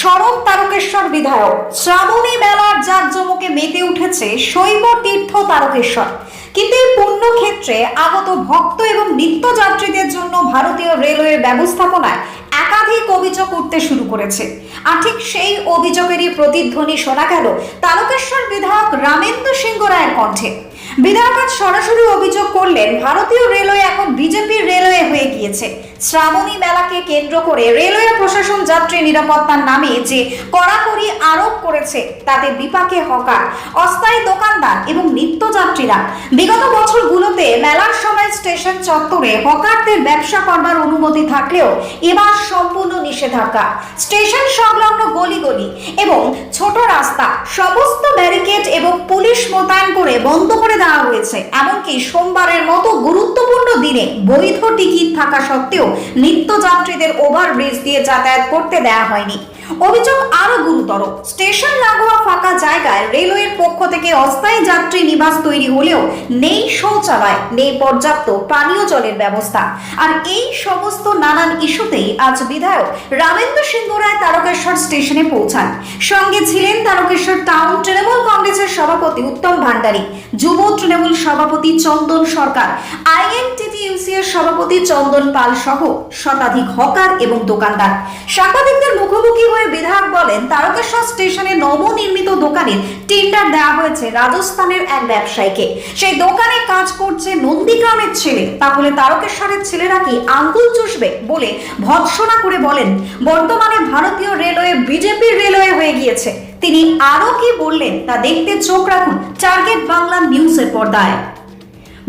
শরৎ তারকেশ্বর বিধায়ক। শ্রাবণী মেলার জাঁকজমকে মেতে উঠেছে শৈব তীর্থ তারকেশ্বর। কিন্তু এই পূর্ণ ক্ষেত্রে আগত ভক্ত এবং নিত্যযাত্রীদের জন্য ভারতীয় রেলওয়ের ব্যবস্থাপনায় একাধিক অভিযোগ উঠতে শুরু করেছে। আর ঠিক সেই অভিযোগেরই প্রতিধ্বনি শোনা গেল তারকেশ্বর বিধায়ক রামেন্দ্র সিংহ রায়ের কণ্ঠে। বিধায়ক সরাসরি অভিযোগ করলেন, ভারতীয় রেলওয়ে এখন বিজেপির রেলওয়ে হয়ে গিয়েছে। শ্রাবণী মেলাকে কেন্দ্র করে রেলওয়ে প্রশাসন যাত্রী নিরাপত্তার নামে যে কড়াকড়ি আরোপ করেছে, তাতে বিপাকে হকার। অস্থায়ী দোকানদার এবং নিত্যযাত্রীরা। বিগত বছরগুলোতে মেলার সময় স্টেশন চত্বরে হকারদের ব্যবসা করবার অনুমতি থাকলেও এবার সম্পূর্ণ নিষেধাজ্ঞা। স্টেশন সংলগ্ন গলিগলি এবং ছোট রাস্তা, সমস্ত ব্যারিকেড এবং পুলিশ মোতায়েন করে বন্ধ করে দেওয়া হয়েছে। এমনকি সোমবারের মতো গুরুত্বপূর্ণ দিনে বৈধ টিকিট থাকা সত্ত্বেও নিত্যযাত্রীদের ওভারব্রিজ দিয়ে যাতায়াত করতে দেওয়া হয়নি। অভিযোগ আরও গুরুতর। স্টেশন লাগোয়া ফাঁকা জায়গায় রেলওয়ের পক্ষ থেকে অস্থায়ী যাত্রী নিবাস তৈরি হলেও নেই শৌচালয়, নেই পর্যাপ্ত পানীয় জলের ব্যবস্থা। আর এই সমস্ত নানান ইস্যুতেই আজ বিধায়ক রামেন্দ্র সিংহ রায় তারকেশ্বর স্টেশনে পৌঁছান। সঙ্গে ছিলেন তারকেশ্বর টাউন তৃণমূল কংগ্রেসের সভাপতি উত্তম ভান্ডারী, যুব তৃণমূল সভাপতি চন্দন সরকার আইএনটিটিইউসি সভাপতি চন্দন পাল সহ শতাধিক হকার এবং দোকানদার। সাংবাদিকদের মুখোমুখি হয়ে বিধায়ক বলেন, তারকেশ্বর স্টেশনে নবনির্মিত টেন্ডার দেওয়া হয়েছে রাজস্থানের এক ব্যবসায়ীকে। সেই দোকানে কাজ করছে নন্দীগ্রামের ছেলে। তাহলে তারকেশ্বরের ছেলেরা কি আঙ্গুল চুষবে বলে ভৎসনা করে বলেন? বর্তমানে ভারতীয় রেলওয়ে বিজেপির রেলওয়ে হয়ে গিয়েছে। তিনি আরও কি বললেন তা দেখতে চোখ রাখুন টার্গেট বাংলা নিউজের পর্দায়।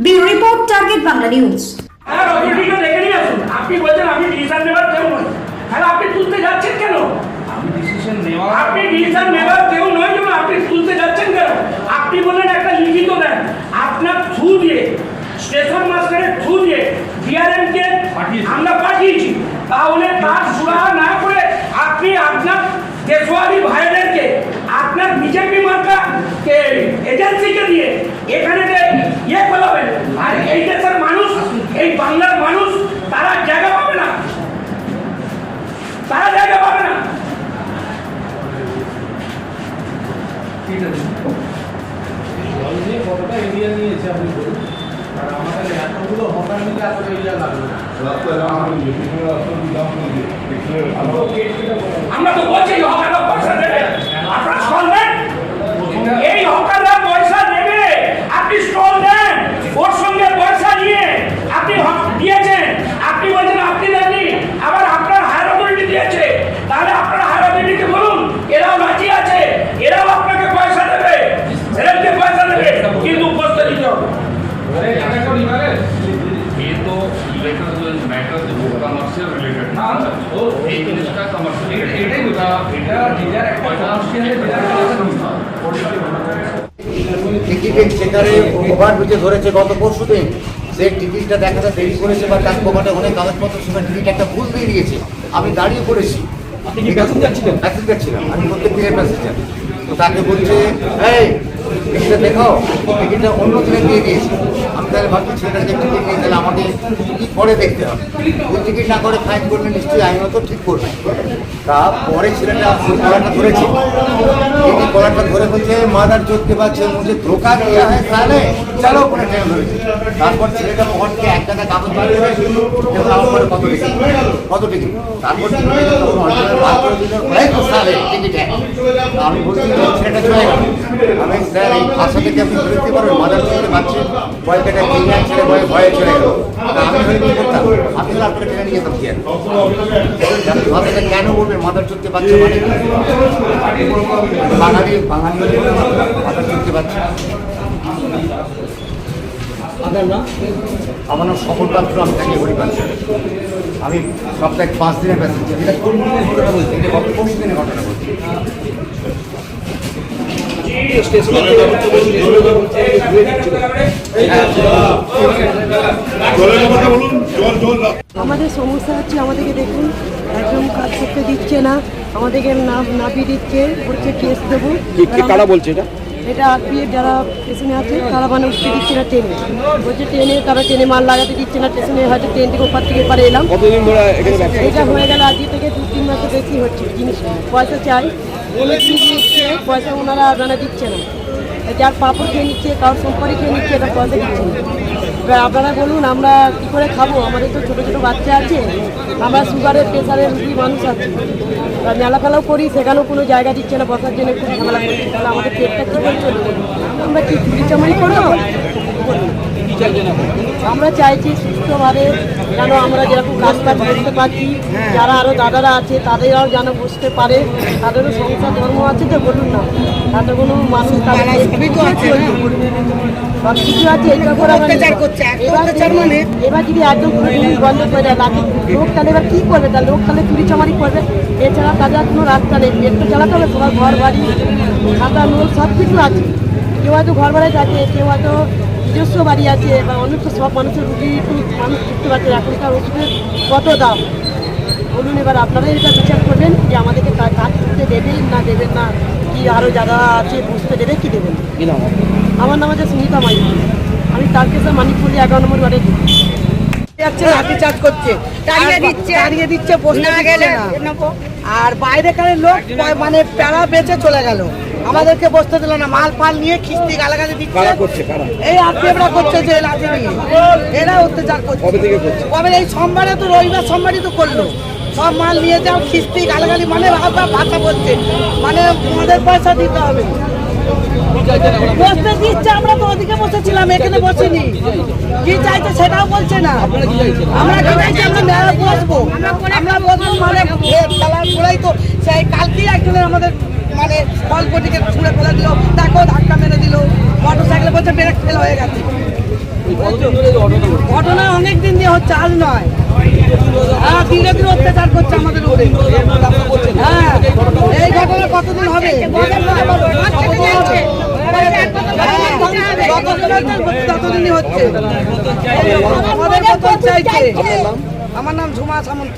Bureau report Target Bangla news. হ্যাঁ অথরিটিকে ডেকে নিয়ে আসুন। আপনি বলছেন আমি ডিসিশন নেবার কেউ নই তাহলে আপনি তুলতে যাচ্ছেন কেন? আমি ডিসিশন নেওয়া আপনি ডিসিশন নেবার কেউ নয় কেন? আপনি তুলতে যাচ্ছেন কেন? আপনি বললেন একটা লিখিত দেন আপনার থ্রু দিয়ে স্টেশন মাস্টারের থ্রু দিয়ে ডিআরএম কে আমরা পাঠিয়েছি। তাহলে তার সুরাহা না করে আপনি আপনার দেশওয়ারি ভাইদেরকে আপনার বিজেপি মার্কা এজেন্সিকে দিয়ে এখানে ইয়ে করাবেন, আর এই দেশের মানুষ, এই বাংলার মানুষ, তারা জায়গা পাবে না। তারা জায়গা পাবে না। কতটা এরিয়া নিয়েছে আমাদের এতগুলো হকার আমরা তো বলছি দেবে আপনারা স্টল এই হকাররা টিকিটের চেকারে ওভারব্রিজে ধরেছে গত পরশু দিন। সে টিকিটটা দেখাতে দেরি করেছে বা তার পকেটে অনেক কাগজপত্র সেখানে টিকিট একটা ভুল দিয়ে দিয়েছে। আমি দাঁড়িয়ে পড়েছি। আপনি কি প্যাসেঞ্জার ছিলেন? প্যাসেঞ্জার ছিলাম আমি প্রত্যেক দিনের প্যাসেঞ্জার তো তাকে বলছে এই টিকিটটা দেখাও টিকিটটা অন্য ছেলে দিয়ে দিয়েছে আমি তাহলে ভাবছি ছেলেটা যে টিকিট নিয়ে তাহলে আমাকে টিকিট পরে দেখতে হবে? ওই টিকিট না করে ফাইন করবে, নিশ্চয়ই আইনত ঠিক করবে। তারপরে ছেলেটা ওই কলারটা ধরেছে। এই কলারটা ধরে বলছে মাদার চোখতে পারছে মধ্যে ধোকা দেওয়া হয়, তাহলে চলো ওখানে ট্রেন ধরেছে। তারপর ছেলেটা মহনকে এক টাকা কাগজ বার কত টিকিট। কত টিকিট? তারপর বার করে অনেক সালে আমি বলছি, ছেলেটা চলে গেল। আমি স্যার থেকে আপনি পারবেন মাদার কিনে ভয়ে ভয়ে চলে গেল। আমি হলে কি করতাম? আমি হলে আপনাকে ট্রেনে নিয়ে যেতাম কি আর? কেন বলবেন? মাদার মানে? বাঙালি বাঙালি মাদার পারছে আমার নাম সফল পাত্র আমি থাকি হরিপাত্র আমি সপ্তাহে পাঁচ দিনের প্যাসেঞ্জার এটা কোন দিনের ঘটনা বলছি? এটা গত দিনের ঘটনা বলছি? আমাদের সমস্যা হচ্ছে আমাদেরকে দেখুন একদম কাজ করতে দিচ্ছে না, আমাদেরকে নাপি দিচ্ছে, বলছে কেস দেবো। কারা বলছে এটা? এটা আরপিএফ যারা স্টেশনে আছে তারা মানে উঠতে দিচ্ছে না ট্রেনে। বলছে ট্রেনে তারা ট্রেনে মাল লাগাতে দিচ্ছে না স্টেশনে হয়তো ট্রেন থেকে ওপার থেকে পারে এলাম। এটা হয়ে গেল আজকে থেকে দু তিন মাসে বেশি হচ্ছে জিনিস। পয়সা চাই। পয়সা ওনারা জানা দিচ্ছে না। যার পাপড় খেয়ে নিচ্ছে কারোর সম্পর্কে খেয়ে নিচ্ছে এটা পয়সা দিচ্ছে না। এবার আপনারা বলুন, আমরা কী করে খাব? আমাদের তো ছোটো ছোটো বাচ্চা আছে। আমরা সুগারের প্রেশারের রুগী মানুষ আছে। মেলা ফেলাও করি, সেখানেও কোনো জায়গা দিচ্ছে না, বসার জন্য খুব ঝামেলা করছে তাহলে আমাদের পেটটা কী করে চলবে? আমরা কি চুরি চামারি করব? আমরা চাইছি সুস্থভাবে যেন আমরা যেরকম কাজ কাজ করতে পারছি যারা আরও দাদারা আছে তাদেরও যেন বুঝতে পারে তাদেরও সংসার ধর্ম আছে তো বলুন না। তাতে কোনো মানুষ তাদের সব কিছু আছে এটা করে অত্যাচার করছে অত্যাচার মানে? এবার যদি একদম বন্ধ করে দেয় লোক তাহলে এবার কী করবে? তাহলে লোক তাহলে করবে। এছাড়া তাদের কোনো রাস্তা নেই। চালাতে হবে সবার ঘর বাড়ি খাতা নোট সব কিছু আছে। কেউ হয়তো ঘর ভাড়ায় থাকে কেউ হয়তো নিজস্ব বাড়ি আছে বা অনেক তো সব মানুষের রুগী একটু মানুষ বুঝতে পারছে এখনকার ওষুধের কত দাম। বলুন এবার আপনারাই এটা বিচার করবেন যে আমাদেরকে কাজ করতে দেবেন না দেবেন না কি আরও যারা আছে বুঝতে দেবে কি দেবেন? আমার নাম আছে সুনিতা মাই আমি তারকেশ্বর মানিকপুরি এগারো নম্বর ওয়ার্ডে যাচ্ছে লাঠি চার্জ করছে। দিচ্ছে। দিচ্ছে আর বাইরেকারের লোক মানে প্যারা বেঁচে চলে গেল। আমাদেরকে বসতে দিল না মাল ফাল নিয়ে খিস্তি গালাগালি দিচ্ছে। কারা করছে কারা? এই আত্মীয়রা করছে যে লাঠি নিয়ে। এরা অত্যাচার করছে। কবে থেকে করছে? কবে এই সোমবারে তো রবিবার সোমবারই তো করল। সব মাল নিয়ে যাও খিস্তি গালাগালি মানে ভাষা ভাষা বলছে। মানে আমাদের পয়সা দিতে হবে। বসতে দিচ্ছে আমরা তো ওদিকে বসেছিলাম এখানে বসিনি। কি চাইছে সেটাও বলছে না। আমরা কি চাইছি আমরা মেলা বসবো? আমরা বসবো মানে খেলার তো সেই কালকেই একজনের আমাদের মানে কলপটিকে ছুঁড়ে ফেলে দিল তাকেও ধাক্কা মেরে দিল মোটর সাইকেলে বলছে ব্রেক ফেল হয়ে গেছে। ঘটনা অনেক দিন দিয়ে হচ্ছে আজ নয়। হ্যাঁ ধীরে ধীরে অত্যাচার করছে আমাদের হ্যাঁ হচ্ছে, আমাদের চাইছে। আমার নাম ঝুমা সামন্ত।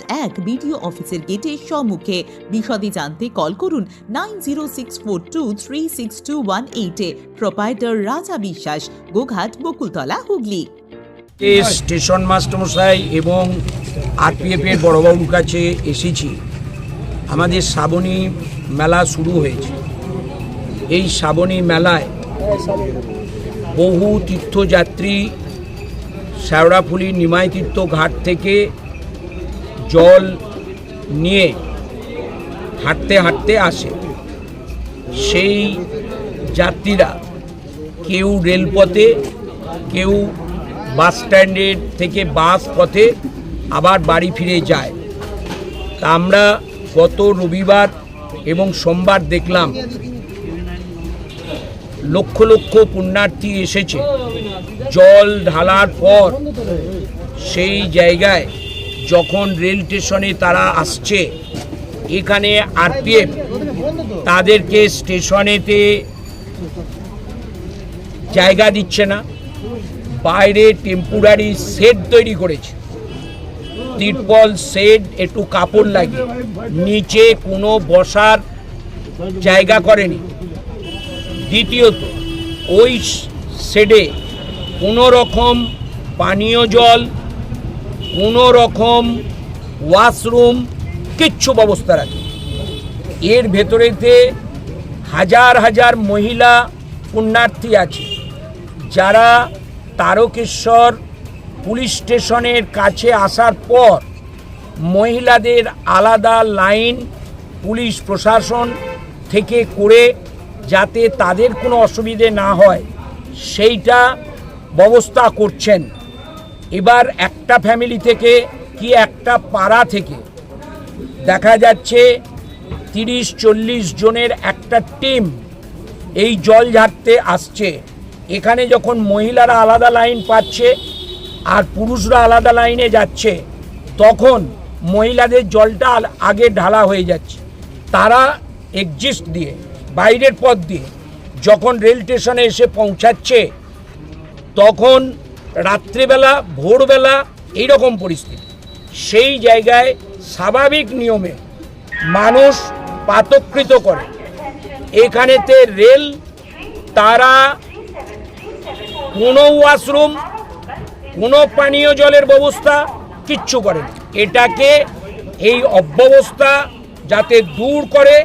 এক বিডিও অফিসের গেটের সম্মুখে। বিশদে জানতে কল করুন nine zero six four two three six two one Raja Biswas, Goghat, Bakultala, Hooghly. Station মাস্টারমশাই এবং আরপিএফের বড়বাবুর কাছে এসেছি। আমাদের শ্রাবণী মেলা শুরু হয়েছে। এই শ্রাবণী মেলায় বহু তীর্থযাত্রী, শ্যাওড়াফুলি নিমাই তীর্থ ঘাট থেকে জল নিয়ে হাঁটতে হাঁটতে আসে। সেই যাত্রীরা কেউ রেলপথে, কেউ বাস স্ট্যান্ডের থেকে বাস পথে আবার বাড়ি ফিরে যায়। তা আমরা গত রবিবার এবং সোমবার দেখলাম। লক্ষ লক্ষ পুণ্যার্থী এসেছে। জল ঢালার পর সেই জায়গায় যখন রেল স্টেশনে তারা আসছে, এখানে আরপিএফ তাদেরকে স্টেশনেতে জায়গা দিচ্ছে না, বাইরে টেম্পোরারি সেট তৈরি করেছে। তিরপল সেট একটু কাপড় লাগে নিচে কোনো বসার জায়গা করেনি। দ্বিতীয়ত, ওই শেডে কোনো রকম পানীয় জল কোনো রকম ওয়াশরুম, কিচ্ছু ব্যবস্থা রাখে এর ভেতরেতে হাজার হাজার মহিলা পুণ্যার্থী আছে। যারা তারকেশ্বর পুলিশ স্টেশনের কাছে আসার পর মহিলাদের আলাদা লাইন পুলিশ প্রশাসন থেকে করে যাতে তাদের কোনো অসুবিধে না হয়, সেইটা ব্যবস্থা করছেন। এবার একটা ফ্যামিলি থেকে কি একটা পাড়া থেকে দেখা যাচ্ছে তিরিশ, চল্লিশ জনের একটা টিম এই জল ঝাড়তে আসছে। এখানে যখন মহিলারা আলাদা লাইন পাচ্ছে আর পুরুষরা আলাদা লাইনে যাচ্ছে, তখন মহিলাদের জলটা আগে ঢালা হয়ে যাচ্ছে। তারা এক্সিস্ট দিয়ে, বাইরের পথ দিয়ে যখন রেল স্টেশনে এসে পৌঁছাচ্ছে, তখন রাত্রিবেলা, ভোরবেলা এইরকম পরিস্থিতি। সেই জায়গায় স্বাভাবিক নিয়মে মানুষ পাতকৃত করে। এখানেতে রেল, তারা, কোনো ওয়াশরুম, কোনো পানীয় জলের ব্যবস্থা কিচ্ছু করে এটাকে এই অব্যবস্থা যাতে দূর করে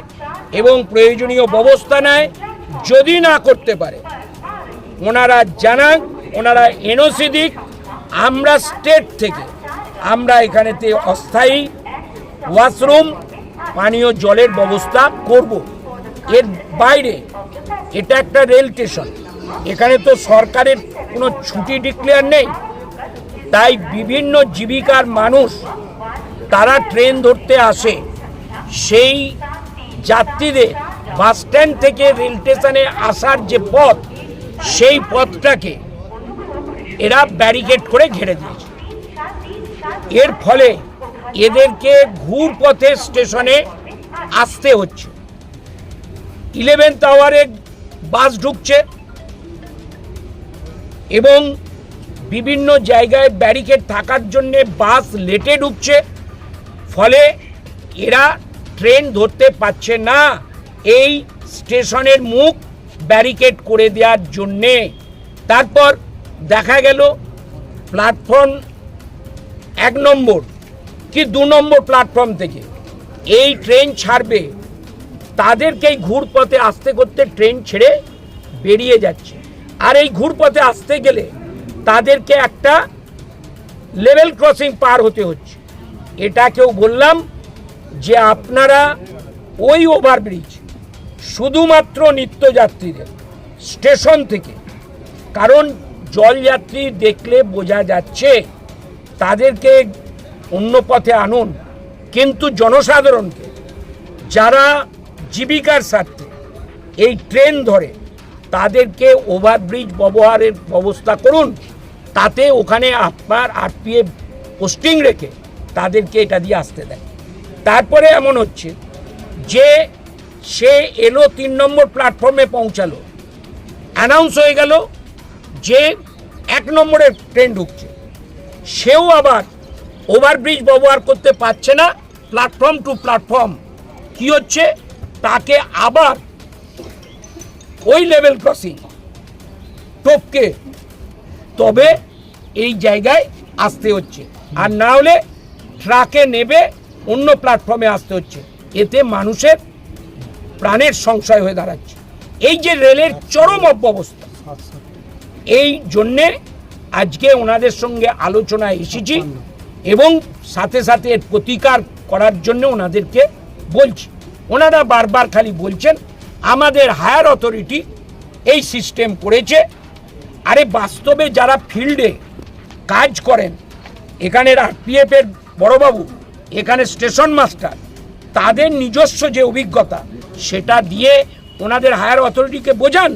এবং প্রয়োজনীয় ব্যবস্থা নেয়, যদি না করতে পারে, ওনারা জানান ওনারা এনওসি দিক, আমরা স্টেট থেকে, আমরা এখানেতে অস্থায়ী ওয়াশরুম, পানীয় জলের ব্যবস্থা করব। এর বাইরে এটা একটা রেল স্টেশন। এখানে তো সরকারের কোনো ছুটি ডিক্লেয়ার নেই। তাই বিভিন্ন জীবিকার মানুষ তারা ট্রেন ধরতে আসে। সেই যাত্রীদের বাস স্ট্যান্ড থেকে রেল স্টেশনে আসার যে পথ, সেই পথটাকে এরা ব্যারিকেড করে ঘেরে দিয়েছে। এর ফলে এদেরকে ঘুর পথে স্টেশনে আসতে হচ্ছে। ইলেভেন্থ আওয়ারে বাস ঢুকছে এবং বিভিন্ন জায়গায় ব্যারিকেড থাকার জন্যে বাস লেটে ঢুকছে। ফলে এরা ট্রেন ধরতে পারছে না এই স্টেশনের মুখ ব্যারিকেড করে দেওয়ার জন্যে। তারপর দেখা গেল প্ল্যাটফর্ম এক নম্বর কি দু নম্বর প্ল্যাটফর্ম থেকে। এই ট্রেন ছাড়বে, তাদেরকেই ঘুরপথে আসতে করতে ট্রেন ছেড়ে বেরিয়ে যাচ্ছে। আর এই ঘুরপথে আসতে গেলে তাদেরকে একটা লেভেল ক্রসিং পার হতে হচ্ছে। এটাকেও বললাম যে আপনারা ওই ওভারব্রিজ শুধুমাত্র নিত্যযাত্রীদের স্টেশন থেকে, কারণ জলযাত্রী দেখলে বোঝা যাচ্ছে তাদেরকে অন্য পথে আনুন। কিন্তু জনসাধারণকে, যারা জীবিকার স্বার্থে এই ট্রেন ধরে তাদেরকে ওভারব্রিজ ব্যবহারের ব্যবস্থা করুন, তাতে ওখানে আপনার আরপিএফ পোস্টিং রেখে তাদেরকে এটা দিয়ে আসতে দেয়। তারপরে এমন হচ্ছে যে সে এলো তিন নম্বর প্ল্যাটফর্মে পৌঁছালো। অ্যানাউন্স হয়ে গেল যে এক নম্বরের ট্রেন ঢুকছে। সেও আবার ওভারব্রিজ ব্যবহার করতে পারছে না প্ল্যাটফর্ম টু প্ল্যাটফর্ম কি হচ্ছে? তাকে আবার ওই লেভেল ক্রসিং টপকে। তবে এই জায়গায় আসতে হচ্ছে। আর না হলে ট্রাকে নেবে, অন্য প্ল্যাটফর্মে আসতে হচ্ছে। এতে মানুষের প্রাণের সংশয় হয়ে দাঁড়াচ্ছে। এই যে রেলের চরম অব্যবস্থা এই জন্যে আজকে ওনাদের সঙ্গে আলোচনায় এসেছি এবং সাথে সাথে এর প্রতিকার করার জন্য ওনাদেরকে বলছি। ওনারা বারবার খালি বলছেন আমাদের হায়ার অথরিটি এই সিস্টেম করেছে। আরে বাস্তবে যারা ফিল্ডে কাজ করেন এখানের আরপিএফ এর বড়বাবু এখানে স্টেশন মাস্টার তাদের নিজস্ব যে অভিজ্ঞতা সেটা দিয়ে ওনাদের হায়ার অথরিটিকে বোঝান।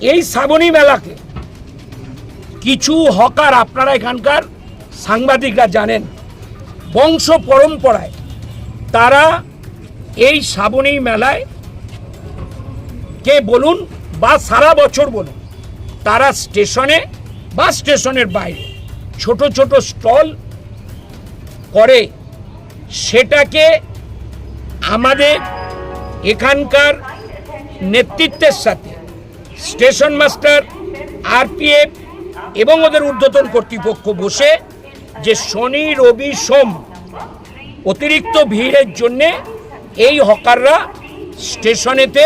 এই শ্রাবণী মেলাকে কিছু হকার আপনারা এখানকার সাংবাদিকরা জানেন, বংশ পরম্পরায় তারা এই শ্রাবণী মেলায় কে বলুন বা সারা বছর বলুন, তারা স্টেশনে বা স্টেশনের বাইরে ছোট ছোট স্টল করে সেটাকে আমাদের এখানকার নেতৃত্বের সাথে স্টেশন মাস্টার, আরপিএফ এবং ওদের ঊর্ধ্বতন কর্তৃপক্ষ বসে যে শনি, রবি, সোম অতিরিক্ত ভিড়ের জন্যে এই হকাররা স্টেশনেতে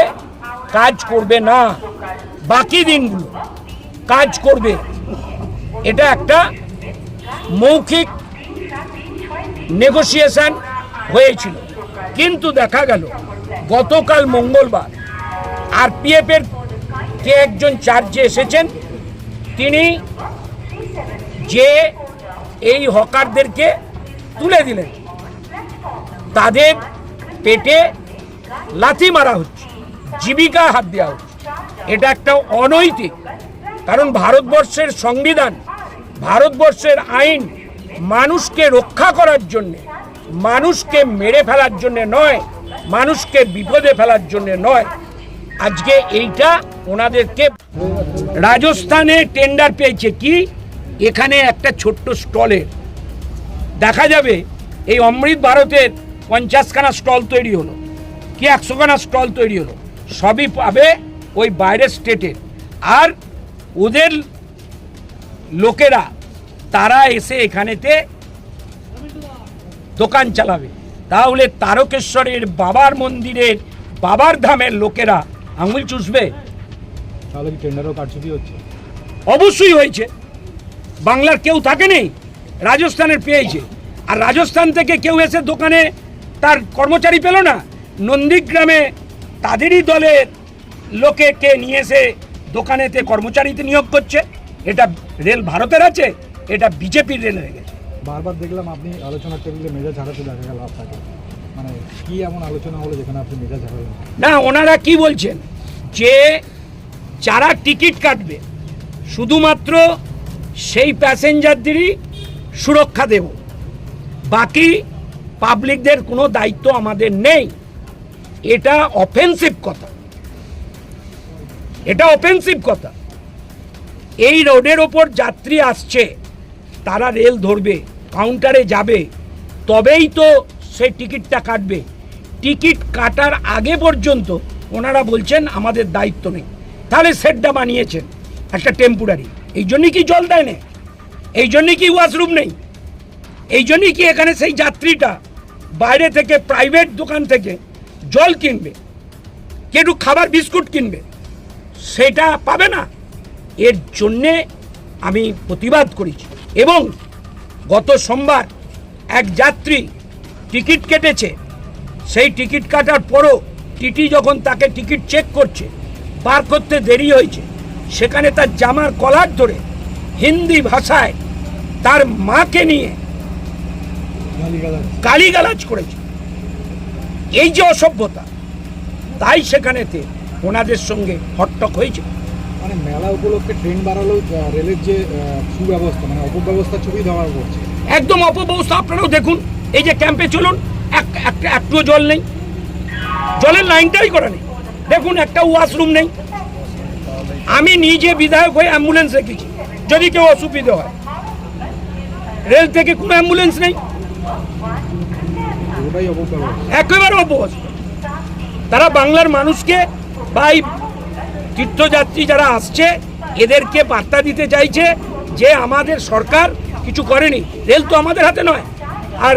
কাজ করবে না। বাকি দিনগুলো কাজ করবে। এটা একটা মৌখিক নেগোসিয়েশন হয়েছিল। কিন্তু দেখা গেল, গতকাল মঙ্গলবার আরপিএফ এর কে একজন চার্জে এসেছেন, তিনি যে এই হকারদেরকে তুলে দিলেন। তাদের পেটে লাথি মারা হচ্ছে জীবিকা হাত দেওয়া হচ্ছে। এটা একটা অনৈতিক, কারণ ভারতবর্ষের সংবিধান, ভারতবর্ষের আইন মানুষকে রক্ষা করার জন্যে, মানুষকে মেরে ফেলার জন্যে নয়, মানুষকে বিপদে ফেলার জন্যে নয়। আজকে এইটা ওনাদেরকে রাজস্থানে টেন্ডার পেয়েছে কি? এখানে একটা ছোট্ট স্টলের দেখা যাবে, এই অমৃত ভারতের পঞ্চাশখানা স্টল তৈরি হলো। কি একশোখানা স্টল তৈরি হলো? সবই পাবে ওই বাইরের স্টেটের আর ওদের লোকেরা, তারা এসে এখানেতে দোকান চালাবে। তাহলে তারকেশ্বরের বাবার মন্দিরের বাবার ধামের লোকেরা আঙুল চুষবে। তাহলে কি টেন্ডারও কারচুপি হচ্ছে? অবশ্যই হয়েছে। বাংলার কেউ থাকে নেই রাজস্থানের পেয়েছে। আর রাজস্থান থেকে কেউ এসে দোকানে তার কর্মচারী পেল না। নন্দীগ্রামে তাদেরই দলের লোকে কে নিয়ে এসে দোকানেতে কর্মচারীতে নিয়োগ করছে। এটা রেল ভারতের আছে এটা বিজেপির রেল হয়ে গেছে বারবার দেখলাম আপনি আলোচনার টেবিলে মেজাজ হারাতে দেখা গেল আপনাকে। মানে না, ওনারা কি বলছেন? যে যারা টিকিট কাটবে, শুধুমাত্র সেই প্যাসেঞ্জারদেরই সুরক্ষা দেব। বাকি পাবলিকদের কোনো দায়িত্ব আমাদের নেই। এটা অফেন্সিভ কথা। এটা অফেন্সিভ কথা। এই রোডের ওপর যাত্রী আসছে, তারা রেল ধরবে কাউন্টারে যাবে, তবেই তো সে টিকিটটা কাটবে। টিকিট কাটার আগে পর্যন্ত ওনারা বলছেন আমাদের দায়িত্ব নেই। তাহলে সেটটা বানিয়েছেন একটা টেম্পোরারি এই জন্যই কি জল দেয় না এই জন্যই কি ওয়াশরুম নেই? এই জন্যই কি এখানে সেই যাত্রীটা বাইরে থেকে প্রাইভেট দোকান থেকে জল কিনবে কে একটু খাবার, বিস্কুট কিনবে? সেটা পাবে না। এর জন্যে আমি প্রতিবাদ করেছি। এবং গত সোমবার এক যাত্রী টিকিট কেটেছে। সেই টিকিট কাটার পরও টিটি যখন তাকে টিকিট চেক করছে বার করতে দেরি হয়েছে। সেখানে তার জামার কলার ধরে হিন্দি ভাষায় তার মাকে নিয়ে গালিগালাজ। করেছে। এই যে অসভ্যতা তাই সেখানেতে ওনাদের সঙ্গে হট্টক হয়েছে। মানে মেলা উপলক্ষে ট্রেন বাড়ালেও আহ, রেলের যে সুব্যবস্থা মানে অপব্যবস্থা ছবি দেওয়া করছে। একদম অপব্যবস্থা আপনারাও দেখুন। এই যে ক্যাম্পে চলুন, এক একটা একটুও জল নেই। জলের লাইনটাই করা নেই। দেখুন, একটা ওয়াশরুম নেই। আমি নিজে বিধায়ক হয়ে অ্যাম্বুলেন্স রেখেছি, যদি কেউ অসুবিধে হয়। রেল থেকে কোনো অ্যাম্বুলেন্স নেই। অপব্যবস্থা একেবারে অপবস্থা তারা বাংলার মানুষকে বা এই তীর্থযাত্রী যারা আসছে, এদেরকে বার্তা দিতে চাইছে যে আমাদের সরকার কিছু করেনি। রেল তো আমাদের হাতে নয়। আর